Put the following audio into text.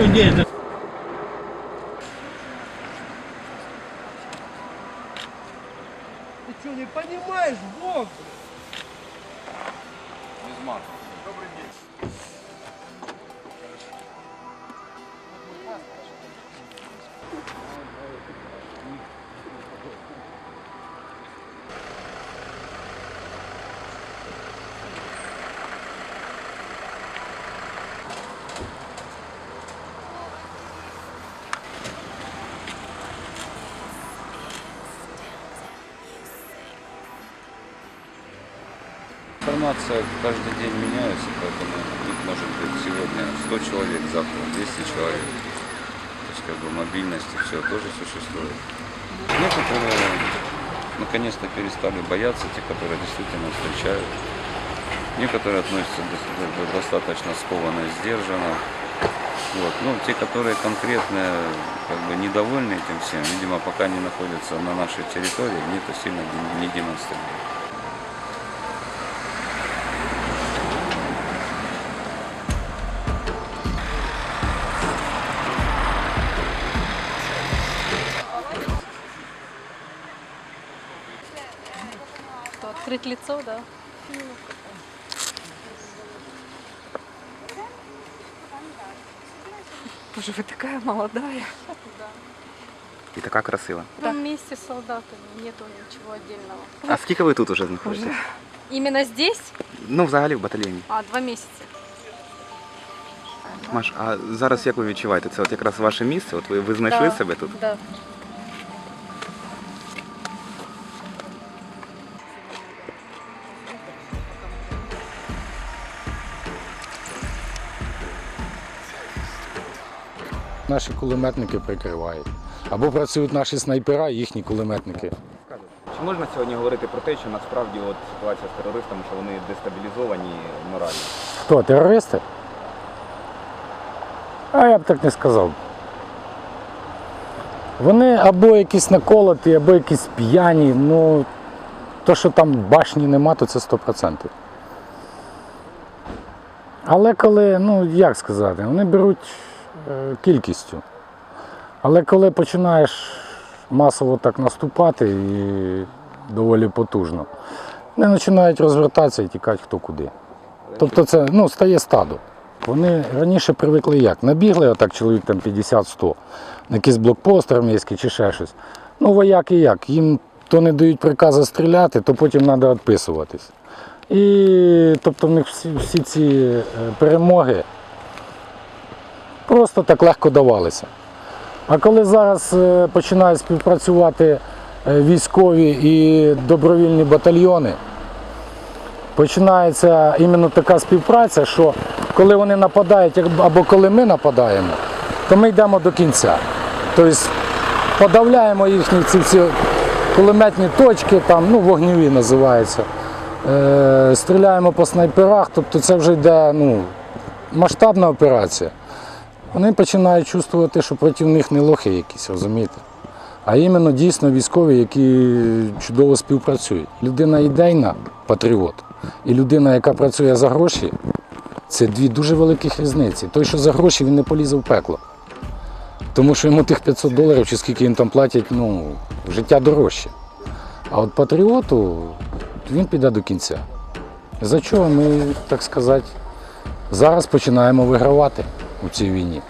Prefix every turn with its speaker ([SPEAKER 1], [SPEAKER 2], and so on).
[SPEAKER 1] людей.
[SPEAKER 2] Ты что, не понимаешь, Бог? Без марта. Добрый день.
[SPEAKER 3] Информация каждый день меняется, поэтому тут может быть сегодня 100 человек, завтра 200 человек. То есть как бы мобильность и все тоже существует. Некоторые наконец-то перестали бояться, те, которые действительно встречают. Некоторые относятся до- до- достаточно скованно сдержанно. Вот. Ну, те, которые конкретно как бы недовольны этим всем, видимо, пока не находятся на нашей территории, они это сильно не демонстрируют.
[SPEAKER 4] открыть лицо, да? Боже, вы такая молодая.
[SPEAKER 5] І така красива.
[SPEAKER 4] Да. Вместе с солдатами, нету ничего отдельного.
[SPEAKER 5] А скільки ви тут уже знаходитесь?
[SPEAKER 4] Именно здесь?
[SPEAKER 5] Ну, взагалі в батальйоні.
[SPEAKER 4] А, два месяца.
[SPEAKER 5] Маш, а зараз як ви відчуваєте? Це от якраз ваше місце? От ви, ви знайшли
[SPEAKER 4] Да,
[SPEAKER 5] себе тут?
[SPEAKER 4] Да.
[SPEAKER 6] Наші кулеметники прикривають. Або працюють наші снайпера, їхні кулеметники.
[SPEAKER 5] Чи можна сьогодні говорити про те, що насправді от ситуація з терористами, що вони дестабілізовані морально?
[SPEAKER 6] Хто, терористи? А я б так не сказав. Вони або якісь наколоті, або якісь п'яні. Ну, то, що там башні нема, то це 100%. Але коли, ну як сказати, вони беруть кількістю. Але коли починаєш масово так наступати і доволі потужно, вони починають розвертатися і тікати хто куди. Тобто це ну, стає стадо. Вони раніше привикли як? Набігли, отак чоловік там 50-100, на якийсь блокпост армійський чи ще щось. Ну, вояки як? Їм то не дають приказу стріляти, то потім треба відписуватись. І тобто в них всі, всі ці е, перемоги просто так легко давалися. А коли зараз е, починають співпрацювати е, військові і добровільні батальйони, починається іменно така співпраця, що коли вони нападають, або коли ми нападаємо, то ми йдемо до кінця. Тобто подавляємо їхні ці всі кулеметні точки, там, ну, вогневі називаються. Е, стріляємо по снайперах, тобто це вже йде ну, масштабна операція. Вони починають чувствувати, що проти них не лохи якісь, розумієте? А іменно дійсно військові, які чудово співпрацюють. Людина ідейна, патріот, і людина, яка працює за гроші, це дві дуже великих різниці. Той, що за гроші, він не полізе в пекло. Тому що йому тих 500 доларів, чи скільки їм там платять, ну, життя дорожче. А от патріоту він піде до кінця. За чого ми, так сказати, зараз починаємо вигравати 不至于你